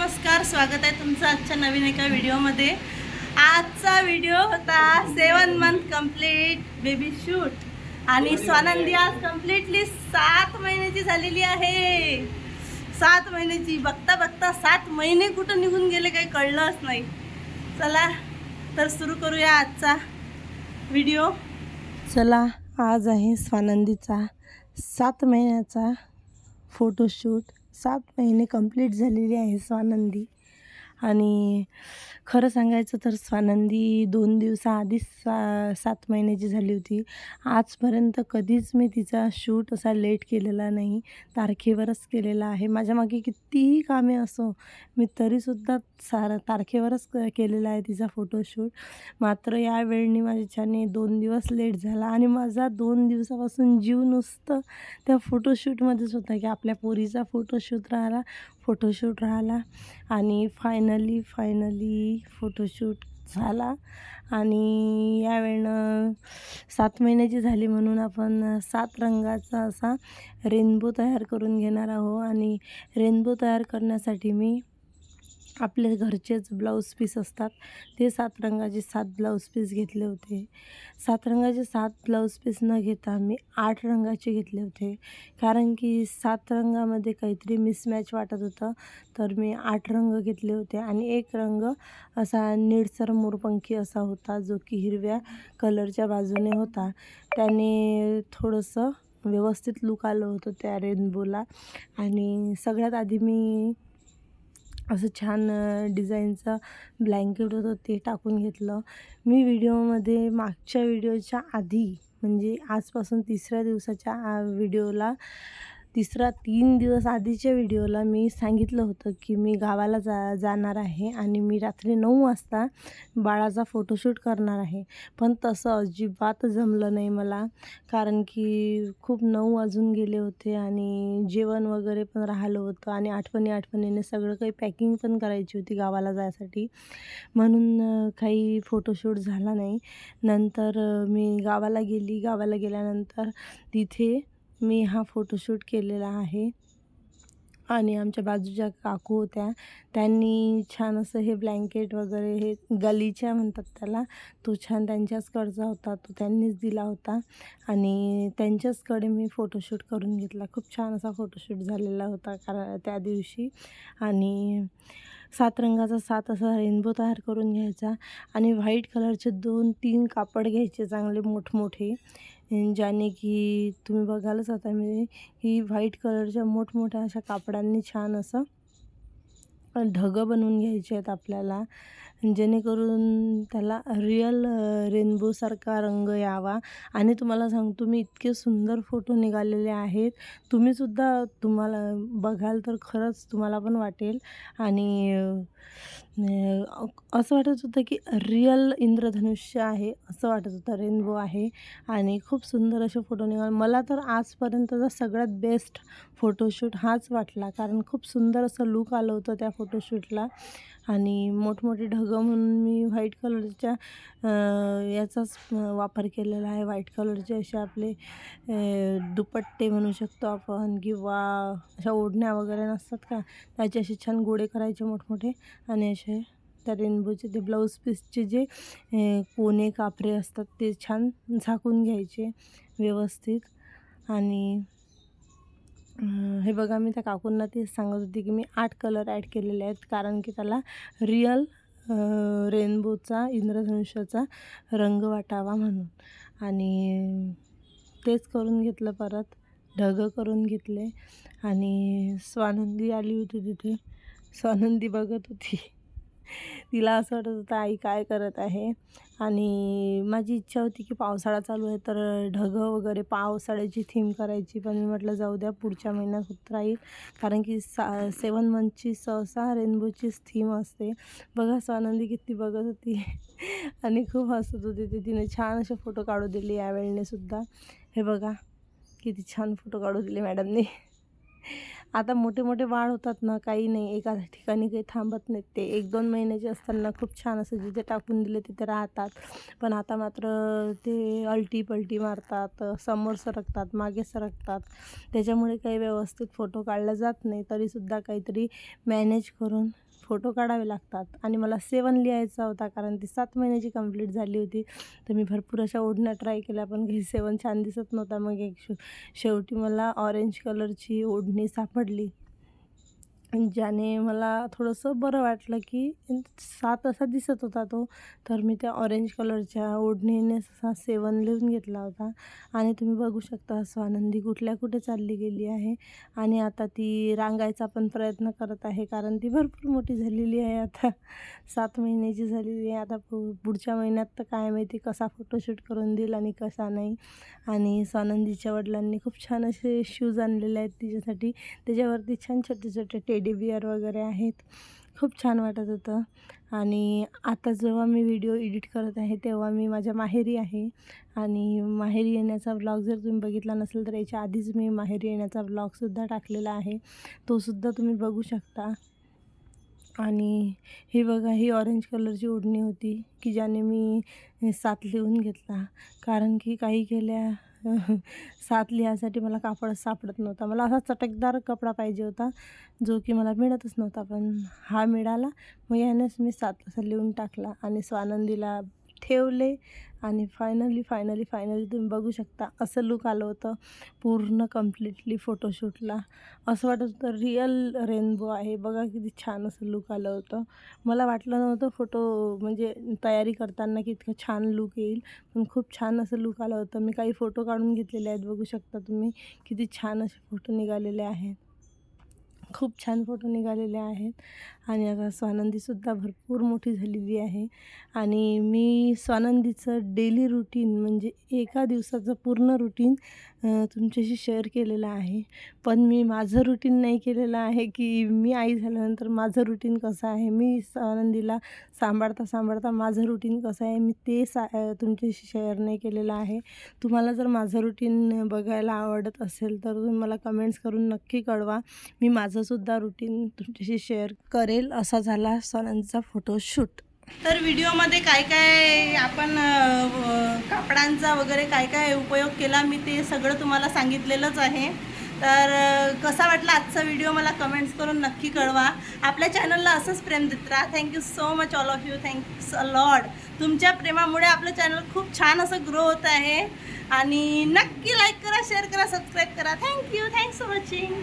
नमस्कार स्वागत आहे तुमचं आजच्या नवीन एका व्हिडिओमध्ये. आजचा व्हिडिओ होता seven month complete baby shoot आणि स्वानंदी आज कम्प्लिटली सात महिन्याची झालेली आहे. सात महिन्याची बघता बघता सात महिने कुठं निघून गेले काही कळलंच नाही. चला तर सुरू करूया आजचा व्हिडिओ. चला आज आहे स्वानंदीचा सात महिन्याचा फोटोशूट सात महिने कंप्लीट झालेली आहे स्वानंदी. आणि खरं सांगायचं तर स्वानंदी दोन दिवसाआधीच सा सात महिन्याची झाली होती आजपर्यंत कधीच मी तिचा शूट असा लेट केलेला नाही तारखेवरच केलेला आहे. माझ्या मागे कितीही कामे असो मी तरीसुद्धा सारा तारखेवरच क केलेला आहे तिचा फोटोशूट मात्र या यावेळी माझ्याच्याने दोन दिवस लेट झाला आणि माझा दोन दिवसापासून जीव नुसतं त्या फोटोशूटमध्येच होता की आपल्या पोरीचा फोटोशूट राहिला फोटोशूट राहिला आणि फायनल फायनली फोटोशूट झाला. आणि यावेळेनं सात महिन्याची झाली म्हणून आपण सात रंगाचा असा रेनबो तयार करून घेणार आहो आणि रेनबो तयार करण्यासाठी मी आपले घरचेच ब्लाऊज पीस असतात ते सात रंगाचे सात ब्लाऊज पीस घेतले होते. सात रंगाचे सात ब्लाऊज पीस न घेता मी आठ रंगाचे घेतले होते. कारण की सात रंगामध्ये काहीतरी मिसमॅच वाटत होतं तर मी आठ रंग घेतले होते. आणि एक रंग असा निळसर मोरपंखी असा होता जो की हिरव्या कलरच्या बाजूने होता. त्याने थोडंसं व्यवस्थित लुक आलं होतं त्या रेनबोला आणि सगळ्यात आधी मी असं छान डिझाईनचं ब्लँकेट होतं ते टाकून घेतलं. मी व्हिडिओमध्ये मागच्या व्हिडिओच्या आधी म्हणजे आजपासून तिसऱ्या दिवसाच्या व्हिडिओला तिसरा तीन दिवस आधीच्या व्हिडिओला मी सांगितलं होतं की मी गावाला जा जाणार आहे आणि मी रात्री नऊ वाजता बाळाचा फोटोशूट करणार आहे. पण तसं अजिबात जमलं नाही मला कारण की खूप नऊ वाजून गेले होते आणि जेवण वगैरे पण राहिलं होतं आणि आठवणी आठवणीने सगळं काही पॅकिंग पण करायची होती गावाला जायसाठी. म्हणून काही फोटोशूट झाला नाही. नंतर मी गावाला गेली. गावाला गेल्यानंतर तिथे मी हा फोटोशूट केलेला आहे. आणि आमच्या बाजूच्या काकू होत्या. त्यांनी छान असं हे ब्लँकेट वगैरे हे गलीच्या म्हणतात त्याला तो छान त्यांच्याचकडचा होता तो त्यांनीच दिला होता. आणि त्यांच्याचकडे मी फोटोशूट करून घेतला. खूप छान असा फोटोशूट झालेला होता कारण त्या दिवशी. आणि सात रंगाचा सात असा रेनबो तयार करून घ्यायचा आणि व्हाईट कलरचे दोन तीन कापड घ्यायचे चांगले मोठमोठे. ज्याने की तुम्ही बघालच आता मी ही व्हाईट कलरच्या मोठमोठ्या अशा कापडांनी छान असं ढगं बनवून घ्यायचे आहेत आपल्याला. जेणेकरून त्याला रिअल रेनबोसारखा रंग यावा. आणि तुम्हाला सांगतो मी इतके सुंदर फोटो निघालेले आहेत. तुम्हीसुद्धा तुम्हाला बघाल तर खरंच तुम्हाला पण वाटेल. आणि असं वाटत होतं की रिअल इंद्रधनुष्य आहे असं वाटत होतं. रेनबो आहे. आणि खूप सुंदर असे फोटो निघाले. मला तर आजपर्यंतचा सगळ्यात बेस्ट फोटोशूट हाच वाटला. कारण खूप सुंदर असं लूक आलं होतं त्या फोटोशूटला आणि मोठमोठे ढगं म्हणून मी व्हाईट कलरच्या याचाच वापर केलेला आहे. व्हाईट कलरचे असे आपले दुपट्टे म्हणू शकतो आपण किंवा अशा ओढण्या वगैरे नसतात का? त्याचे असे छान गोळे करायचे मोठमोठे आणि असे त्या रेनबोचे ते ब्लाऊज पीसचे जे कोणे कापरे असतात ते छान झाकून घ्यायचे व्यवस्थित. आणि हे बघा मी त्या काकूंना तेच सांगत होती की मी आठ कलर ॲड केलेले आहेत कारण की त्याला रिअल रेनबोचा इंद्रधनुष्याचा रंग वाटावा म्हणून. आणि तेच करून घेतलं परत ढगं करून घेतले. आणि स्वानंदी आली होती तिथे. स्वानंदी बघत होती. तिला असं वाटत होतं आई काय करत आहे? आणि माझी इच्छा होती की पावसाळा चालू आहे तर ढगं वगैरे पावसाळ्याची थीम करायची. पण मी म्हटलं जाऊ द्या पुढच्या महिन्यात होत राहील. कारण की सा सेवन मंथची सहसा रेनबोचीच थीम असते. बघा स्वानंदी किती बघत होती. आणि खूप हसत होती ती. तिने छान असे फोटो काढू दिले यावेळेने सुद्धा. हे बघा किती छान फोटो काढू दिले मॅडमने आता मोठे मोठे वाढ होतात ना काही नाही. एका ठिकाणी काही थांबत नाहीत ते. एक दोन महिन्याचे असताना खूप छान असं जिथे टाकून दिले तिथे राहतात. पण आता मात्र ते अलटी पलटी मारतात समोर सरकतात मागे सरकतात. त्याच्यामुळे काही व्यवस्थित फोटो काढला जात नाही. तरीसुद्धा काहीतरी मॅनेज करून फोटो काढावे लागतात. आणि मला सेवन लिहायचा होता कारण ती सात महिन्याची कंप्लीट झाली होती. तर मी भरपूर अशा ओढण्या ट्राय केल्या पण काही सेवन छान दिसत नव्हता. मग एक शेवटी मला ऑरेंज कलरची ओढणी सापडली. ज्याने मला थोडंसं बरं वाटलं की सात असा दिसत होता तो. तर मी त्या ऑरेंज कलरच्या ओढणीने असा सेवन लिहून घेतला होता. आणि तुम्ही बघू शकता स्वानंदी कुठल्या कुठे चालली गेली आहे. आणि आता ती रांगायचा पण प्रयत्न करत आहे कारण ती भरपूर मोठी झालेली आहे आता. सात महिन्याची झालेली आहे. आता पु पुढच्या महिन्यात तर काय माहिती कसा फोटोशूट करून देईल आणि कसा नाही. आणि स्वानंदीच्या वडिलांनी खूप छान असे शूज आणलेले आहेत तिच्यासाठी. त्याच्यावरती छान छोटे छोटे टेडी बिअर वगैरे आहेत. खूप छान वाटत होतं. आणि आता जेव्हा मी व्हिडिओ एडिट करत आहे तेव्हा मी माझ्या माहेरी आहे. आणि माहेरी येण्याचा ब्लॉग जर तुम्ही बघितला नसेल तर याच्या आधीच मी माहेरी येण्याचा ब्लॉगसुद्धा टाकलेला आहे. तोसुद्धा तुम्ही बघू शकता. आणि हे बघा ही ऑरेंज कलरची ओढणी होती की ज्याने मी सात लिहून घेतला. कारण की काही गेल्या सात लिहायसाठी मला कापड सापडत नव्हता. मला असा चटकदार कपडा पाहिजे होता जो की मला मिळतच नव्हता पण हा मिळाला. मग यानेच मी सात असा लिहून टाकला आणि स्वानंदीला ठेवले. आणि फायनली फायनली फायनली तुम्ही बघू शकता. असं लुक आलं होतं पूर्ण कम्प्लिटली फोटोशूटला असं वाटत होतं रिअल रेनबो आहे. बघा किती छान असं लुक आलं होतं. मला वाटलं नव्हतं फोटो म्हणजे तयारी करताना की इतकं छान लुक येईल पण खूप छान असं लुक आलं होतं. मी काही फोटो काढून घेतलेले आहेत बघू शकता तुम्ही. किती छान असे फोटो निघालेले आहेत. खूप छान फोटो निघालेले आहेत. आणि आता स्वानंदीसुद्धा भरपूर मोठी झालेली आहे. आणि मी स्वानंदीचं डेली रुटीन म्हणजे एका दिवसाचं पूर्ण रुटीन तुमच्याशी शेअर केलेलं आहे. पण मी माझं रुटीन नाही केलेलं आहे की मी आई झाल्यानंतर माझं रुटीन कसं आहे? मी स्वानंदीला सांभाळता सांभाळता माझं रुटीन कसं आहे? मी ते सा तुमच्याशी शेअर नाही केलेलं आहे. तुम्हाला जर माझं रुटीन बघायला आवडत असेल तर तुम्ही मला कमेंट्स करून नक्की कळवा. मी माझं माझंसुद्धा रुटीन तुमच्याशी शेअर करेल असा झाला सणांचा फोटोशूट तर व्हिडिओमध्ये काय काय आपण कापडांचा वगैरे काय काय उपयोग केला मी ते सगळं तुम्हाला सांगितलेलंच आहे. तर कसा वाटला आजचा व्हिडिओ मला कमेंट्स करून नक्की कळवा. आपल्या चॅनलला असंच प्रेम देत राहा. Thank you so much all of you thanks a lot तुमच्या प्रेमामुळे आपलं चॅनल खूप छान असं ग्रो होत आहे. आणि नक्की लाईक करा शेअर करा सबस्क्राईब करा. Thank you thanks for watching